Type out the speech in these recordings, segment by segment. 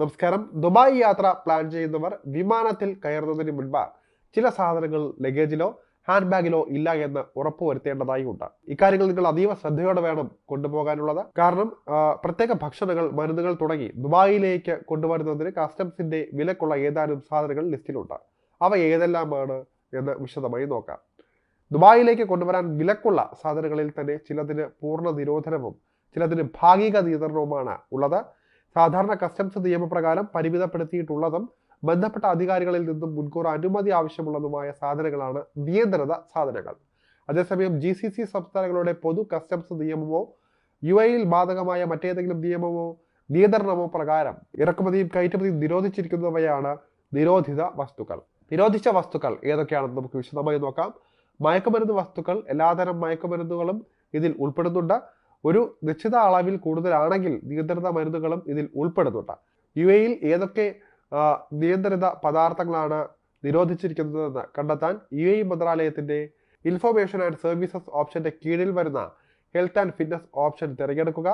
നമസ്കാരം. ദുബായ് യാത്ര പ്ലാൻ ചെയ്യുന്നവർ വിമാനത്തിൽ കയറുന്നതിന് മുൻപ് ചില സാധനങ്ങൾ ലഗേജിലോ ഹാൻഡ് ബാഗിലോ ഇല്ല എന്ന് ഉറപ്പുവരുത്തേണ്ടതായി ഉണ്ട്. ഇക്കാര്യങ്ങൾ നിങ്ങൾ അതീവ ശ്രദ്ധയോടെ വേണം കൊണ്ടുപോകാനുള്ളത്. കാരണം പ്രത്യേക ഭക്ഷണങ്ങൾ മരുന്നുകൾ തുടങ്ങി ദുബായിലേക്ക് കൊണ്ടുവരുന്നതിന് കസ്റ്റംസിന്റെ വിലക്കുള്ള ഏതാനും സാധനങ്ങൾ ലിസ്റ്റിലുണ്ട് അവ ഏതെല്ലാമാണ് എന്ന് വിശദമായി നോക്കാം. ദുബായിലേക്ക് കൊണ്ടുവരാൻ വിലക്കുള്ള സാധനങ്ങളിൽ തന്നെ ചിലതിന് പൂർണ നിരോധനവും ചിലതിന് ഭാഗിക നിയന്ത്രണവുമാണ് ഉള്ളത്. സാധാരണ കസ്റ്റംസ് നിയമപ്രകാരം പരിമിതപ്പെടുത്തിയിട്ടുള്ളതും ബന്ധപ്പെട്ട അധികാരികളിൽ നിന്നും മുൻകൂർ അനുമതി ആവശ്യമുള്ളതുമായ സാധനങ്ങളാണ് നിയന്ത്രിത സാധനങ്ങൾ. അതേസമയം ജി സി സി സംസ്ഥാനങ്ങളുടെ പൊതു കസ്റ്റംസ് നിയമമോ യു എയിൽ ബാധകമായ മറ്റേതെങ്കിലും നിയമമോ നിയന്ത്രണമോ പ്രകാരം ഇറക്കുമതിയും കയറ്റുമതിയും നിരോധിച്ചിരിക്കുന്നവയാണ് നിരോധിത വസ്തുക്കൾ. നിരോധിച്ച വസ്തുക്കൾ ഏതൊക്കെയാണെന്ന് നമുക്ക് വിശദമായി നോക്കാം. മയക്കുമരുന്ന് വസ്തുക്കൾ എല്ലാതരം മയക്കുമരുന്നുകളും ഇതിൽ ഉൾപ്പെടുന്നുണ്ട്. ഒരു നിശ്ചിത അളവിൽ കൂടുതലാണെങ്കിൽ നിയന്ത്രിത മരുന്നുകളും ഇതിൽ ഉൾപ്പെടുന്നുണ്ട്. യു എയിൽ ഏതൊക്കെ നിയന്ത്രിത പദാർത്ഥങ്ങളാണ് നിരോധിച്ചിരിക്കുന്നതെന്ന് കണ്ടെത്താൻ യു എ മന്ത്രാലയത്തിന്റെ ഇൻഫർമേഷൻ ആൻഡ് സർവീസസ് ഓപ്ഷന്റെ കീഴിൽ വരുന്ന ഹെൽത്ത് ആൻഡ് ഫിറ്റ്നസ് ഓപ്ഷൻ തിരഞ്ഞെടുക്കുക.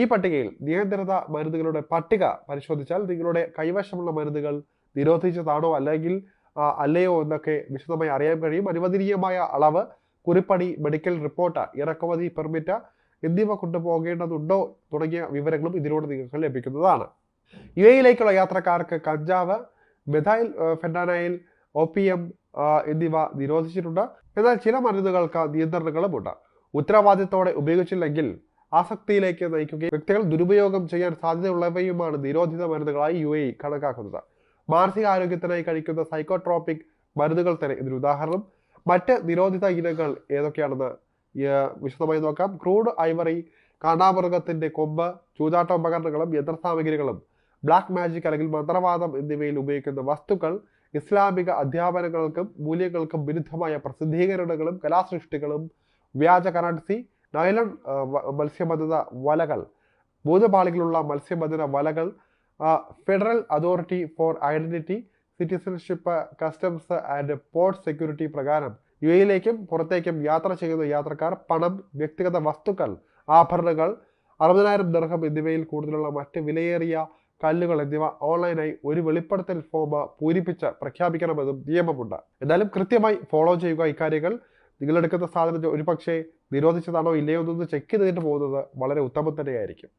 ഈ പട്ടികയിൽ നിയന്ത്രിത മരുന്നുകളുടെ പട്ടിക പരിശോധിച്ചാൽ നിങ്ങളുടെ കൈവശമുള്ള മരുന്നുകൾ നിരോധിച്ചതാണോ അല്ലെങ്കിൽ അല്ലയോ എന്നൊക്കെ വിശദമായി അറിയാൻ കഴിയും. അനുവദനീയമായ അളവ് കുറിപ്പടി മെഡിക്കൽ റിപ്പോർട്ട് ഇറക്കുമതി പെർമിറ്റ് എന്നിവ കൊണ്ടുപോകേണ്ടതുണ്ടോ തുടങ്ങിയ വിവരങ്ങളും ഇതിലൂടെ നിങ്ങൾക്ക് ലഭിക്കുന്നതാണ്. യു എയിലേക്കുള്ള യാത്രക്കാർക്ക് കഞ്ചാവ് മെഥൈൽ ഫെൻഡാനൈൽ എം എന്നിവ നിരോധിച്ചിട്ടുണ്ട്. എന്നാൽ ചില മരുന്നുകൾക്ക് നിയന്ത്രണങ്ങളുമുണ്ട്. ഉത്തരവാദിത്തോടെ ഉപയോഗിച്ചില്ലെങ്കിൽ ആസക്തിയിലേക്ക് നയിക്കുകയും വ്യക്തികൾ ദുരുപയോഗം ചെയ്യാൻ സാധ്യതയുള്ളവയുമാണ് നിരോധിത മരുന്നുകളായി യു എ കണക്കാക്കുന്നത്. മാനസികാരോഗ്യത്തിനായി കഴിക്കുന്ന സൈക്കോട്രോപിക് മരുന്നുകൾ തന്നെ ഇതിന് ഉദാഹരണം. മറ്റ് നിരോധിത ഇനങ്ങൾ ഏതൊക്കെയാണെന്ന് വിശദമായി നോക്കാം. ക്രൂഡ് ഐവറി കാണ്ടാമൃഗത്തിന്റെ കൊമ്പ് ചൂതാട്ട ഉപകരണങ്ങളും യന്ത്രസാമഗ്രികളും ബ്ലാക്ക് മാജിക് അല്ലെങ്കിൽ മന്ത്രവാദം എന്നിവയിൽ ഉപയോഗിക്കുന്ന വസ്തുക്കൾ ഇസ്ലാമിക അധ്യാപനങ്ങൾക്കും മൂല്യങ്ങൾക്കും വിരുദ്ധമായ പ്രസിദ്ധീകരണങ്ങളും കലാസൃഷ്ടികളും വ്യാജ കറൻസി നൈലൺ മത്സ്യബന്ധന വലകൾ ഭൂതപാളികളുള്ള മത്സ്യബന്ധന വലകൾ Federal Authority for Identity citizenship customs and port security പ്രകാരം യു എയിലേക്കും പുറത്തേക്കും യാത്ര ചെയ്യുന്ന യാത്രക്കാർ പണം വ്യക്തിഗത വസ്തുക്കൾ ആഭരണങ്ങൾ അറുപതിനായിരം ദർഹം എന്നിവയിൽ കൂടുതലുള്ള മറ്റ് വിലയേറിയ കല്ലുകൾ എന്നിവ ഓൺലൈനായി ഒരു വെളിപ്പെടുത്തൽ ഫോം പൂരിപ്പിച്ച് പ്രഖ്യാപിക്കണമെന്നും നിയമമുണ്ട്. എന്നാലും കൃത്യമായി ഫോളോ ചെയ്യുക ഇക്കാര്യങ്ങൾ. നിങ്ങളെടുക്കുന്ന സാധനം ഒരുപക്ഷെ നിരോധിച്ചതാണോ ഇല്ലയോ എന്നൊന്ന് ചെക്ക് ചെയ്തിട്ട് പോകുന്നത് വളരെ ഉത്തമം തന്നെയായിരിക്കും.